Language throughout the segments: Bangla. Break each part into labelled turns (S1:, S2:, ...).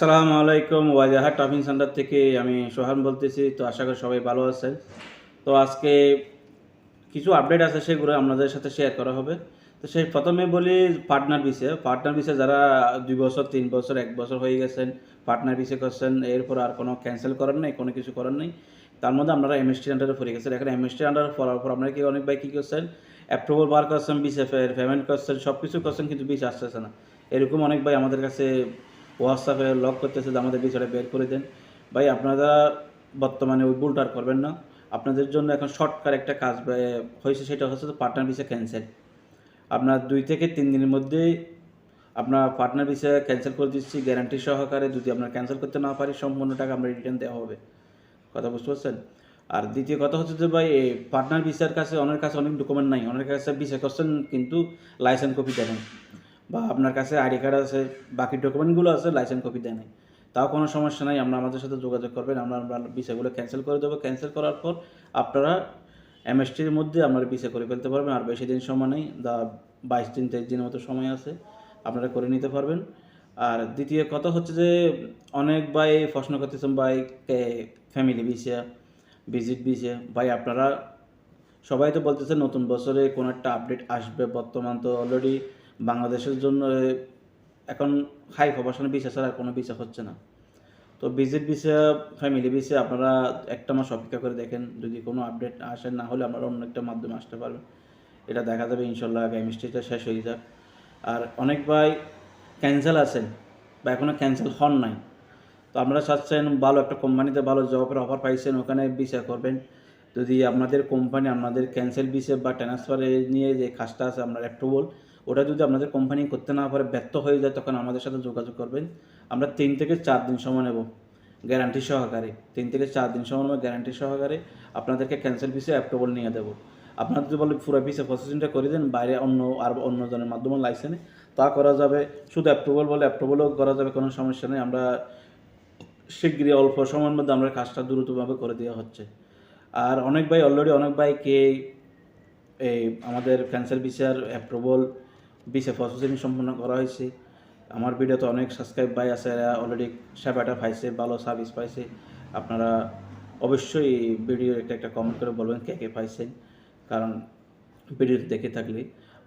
S1: আসসালামু আলাইকুম ওয়াজাহার টপিং সেন্টার থেকে আমি সোহান বলতেছি। তো আশা করি সবাই ভালো আছেন। তো আজকে কিছু আপডেট আছে সেগুলো আপনাদের সাথে শেয়ার করা হবে। তো সেই প্রথমে বলি পার্টনার বিষয়ে পার্টনার বিষয়ে যারা দুই বছর, তিন বছর, এক বছর হয়ে গেছেন, পার্টনার বিষয়ে করছেন, এরপর আর কোনো ক্যান্সেল করার নেই, কোনো কিছু করার নেই। তার মধ্যে আপনারা এমএসটি আন্ডারে পড়ে গেছেন। এখন এমএসটি আন্ডারে পড়ার পর আপনারা কি, অনেক ভাই কী করছেন? অ্যাপ্রুভাল বার করছেন বিসেফের পেমেন্ট করছেন সব কিছু করছেন, কিন্তু বিষ আসতেছে না। এরকম অনেক ভাই আমাদের কাছে হোয়াটসঅ্যাপে লক করতেছে যে আমাদের বিষয়টা বের করে দেন। ভাই, আপনারা বর্তমানে ওই ভুলটা করবেন না। আপনাদের জন্য এখন শর্টকাট একটা কাজ হয়েছে, সেটা হচ্ছে পার্টনার ভিসা ক্যান্সেল আপনার দুই থেকে তিন দিনের মধ্যেই আপনার পার্টনার ভিসা ক্যান্সেল করে দিচ্ছি গ্যারান্টি সহকারে যদি আপনার ক্যান্সেল করতে না পারি, সম্পূর্ণ টাকা আমরা রিটার্ন দেওয়া হবে। কথা বুঝতে পারছেন? আর দ্বিতীয় কথা হচ্ছে যে ভাই পার্টনার ভিসার কাছে অনেক কাছে অনেক ডকুমেন্ট নাই। অনেক কাছে ভিসা করছেন, কিন্তু লাইসেন্স কপি দেয় নাই। বা আপনার কাছে আইডি কার্ড আছে, বাকি ডকুমেন্টগুলো আছে লাইসেন্স কপি দেয় নাই তাও কোনো সমস্যা নাই, আমরা আমাদের সাথে যোগাযোগ করবেন, আমরা আমরা ভিসাগুলো ক্যান্সেল করে দেবো। ক্যান্সেল করার পর আপনারা এমএসটির মধ্যে আপনারা ভিসা করে ফেলতে পারবেন, আর বেশি দিন সময় নেই, দা বাইশ দিন, তেইশ দিনের মতো সময় আছে, আপনারা করে নিতে পারবেন। আর দ্বিতীয় কথা হচ্ছে যে, অনেক ভাই প্রশ্ন করতেছেন, ভাই ফ্যামিলি ভিসা ভিজিট ভিসা ভাই, আপনারা সবাই তো বলতেছে নতুন বছরে কোনো একটা আপডেট আসবে, বর্তমান তো অলরেডি বাংলাদেশের জন্য এখন হাই প্রবাসনের ভিসা ছাড়া কোনো ভিসা হচ্ছে না। তো ভিজিট ভিসা ফ্যামিলি ভিসা আপনারা একটা মাস অপেক্ষা করে দেখেন, যদি কোনো আপডেট আসে, না হলে আপনারা অন্য একটা মাধ্যমে আসতে পারবেন। এটা দেখা যাবে, ইনশাল্লাহ কেমিস্ট্রিটা শেষ হয়ে যাক। আর অনেক ভাই ক্যান্সেল আছেন, বা এখনও ক্যান্সেল হন নাই। তো আপনারা চাচ্ছেন ভালো একটা কোম্পানিতে ভালো জবের অফার পাইছেন, ওখানে ভিসা করবেন। যদি আপনাদের কোম্পানি আপনাদের ক্যান্সেল ভিসা বা ট্রান্সফার নিয়ে যে কাজটা আছে আপনার অ্যাপ্রুভাল ওটা যদি আপনাদের কোম্পানি করতে না পারে, ব্যর্থ হয়ে যায়, তখন আমাদের সাথে যোগাযোগ করবেন। আমরা তিন থেকে চার দিন সময় নেব গ্যারান্টি সহকারে। তিন থেকে চার দিন সময় নেব গ্যারান্টি সহকারে আপনাদেরকে ক্যান্সেল ভিসা অ্যাপ্রুভাল নিয়ে দেবো। আপনারা যদি বলে পুরো পিসে প্রসেসিংটা করে দেন, বাইরে অন্য আর অন্য জনের মাধ্যমে লাইসেন্সে তা করা যাবে। শুধু অ্যাপ্রুভাল বলে অ্যাপ্রুভালও করা যাবে, কোনো সমস্যা নেই। আমরা শীঘ্রই অল্প সময়ের মধ্যে আমরা কাজটা দ্রুতভাবে করে দেওয়া হচ্ছে। আর অনেক ভাই অলরেডি অনেক ভাইকে এই আমাদের ক্যান্সার ভিসার অ্যাপ্রুভাল ভিসা প্রসেসিং সম্পন্ন করা হয়েছে। আমার ভিডিওতে অনেক সাবস্ক্রাইব ভাই আছে অলরেডি সেবাটা পাইছে, ভালো সার্ভিস পাইছে। আপনারা অবশ্যই ভিডিও একটা একটা কমেন্ট করে বলবেন কে কে পাইছেন, কারণ ভিডিও দেখে থাকলে।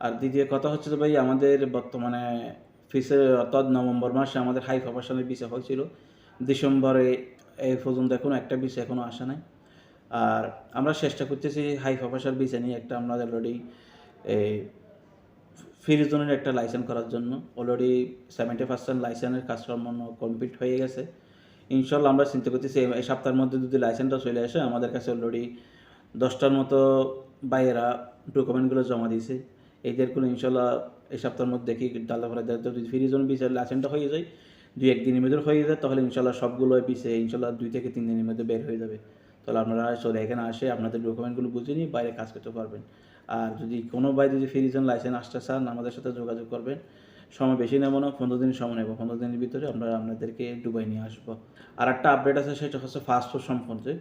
S1: আর দ্বিতীয় কথা হচ্ছে যে ভাই, আমাদের বর্তমানে ফিসে, অর্থাৎ নভেম্বর মাসে আমাদের হাই প্রফেশনের বিষয় হয়েছিল। ডিসেম্বরে এই পর্যন্ত এখনও একটা বিষয় এখনও আসে নাই। আর আমরা চেষ্টা করতেছি হাই প্রফেশনাল ভিসা নিয়ে একটা, আমাদের অলরেডি এই ফিরিজনের একটা লাইসেন্স করার জন্য। অলরেডি সেভেন্টি পার্সেন্ট লাইসেন্সের কাজ সম্পন্ন কমপ্লিট হয়ে গেছে। ইনশাল্লাহ আমরা চিন্তা করতেছি এই- সপ্তাহের মধ্যে যদি লাইসেন্সটা চলে আসে, আমাদের কাছে অলরেডি দশটার মতো বাইরা ডকুমেন্টগুলো জমা দিয়েছে। এদেরগুলো ইনশাল্লাহ এই সপ্তাহের মধ্যে দেখি ডালা ভরা যদি ফিরিজন ভিসার লাইসেন্সটা হয়ে যায়, দুই একদিনের মধ্যে হয়ে যায়, তাহলে ইনশাল্লাহ সবগুলো পিসে ইনশাল্লাহ দুই থেকে তিন দিনের মধ্যে বের হয়ে যাবে। তাহলে আপনারা চলে এখানে আসে, আপনাদের ডকুমেন্টগুলো বুঝে নিয়ে বাইরে কাজ করতে পারবেন। আর যদি কোনো ভাই যদি ফিরিজন লাইসেন্স আসতে চান, আমাদের সাথে যোগাযোগ করবেন। সময় বেশি নেব না, পনেরো দিন সময় নেব। পনেরো দিনের ভিতরে আমরা আপনাদেরকে দুবাই নিয়ে আসব। আর একটা আপডেট আছে, সেটা হচ্ছে ফাস্টফুড সম্পর্কে।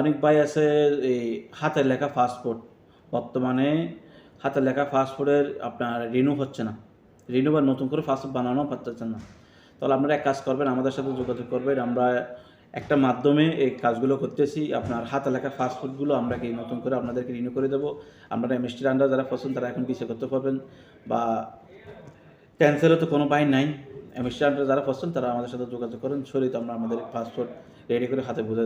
S1: অনেক ভাই আছে, এই হাতের লেখা ফাস্টফুড বর্তমানে হাতের লেখা ফাস্টফুডের আপনার রিনিউ হচ্ছে না। রিনিউ বা নতুন করে ফাস্টফুড বানানো পারতেছেন না। তাহলে আপনারা এক কাজ করবেন, আমাদের সাথে যোগাযোগ করবেন। আমরা একটা মাধ্যমে এই কাজগুলো করতেছি। আপনার হাত এলাকা ফাস্টফুডগুলো আমরা কি নতুন করে আপনাদেরকে রিনিউ করে দেবো? আপনারা এমএসটির আন্ডার যারা পছন্দ, তারা এখন পিছিয়ে করতে পারবেন? বা ক্যান্সেলও তো কোনো বাইন নাই। এমএসটির আন্ডার যারা পছন্দ, তারা আমাদের সাথে যোগাযোগ করেন। শরীর আমরা আমাদের ফাস্টফুড রেডি করে হাতে বুঝে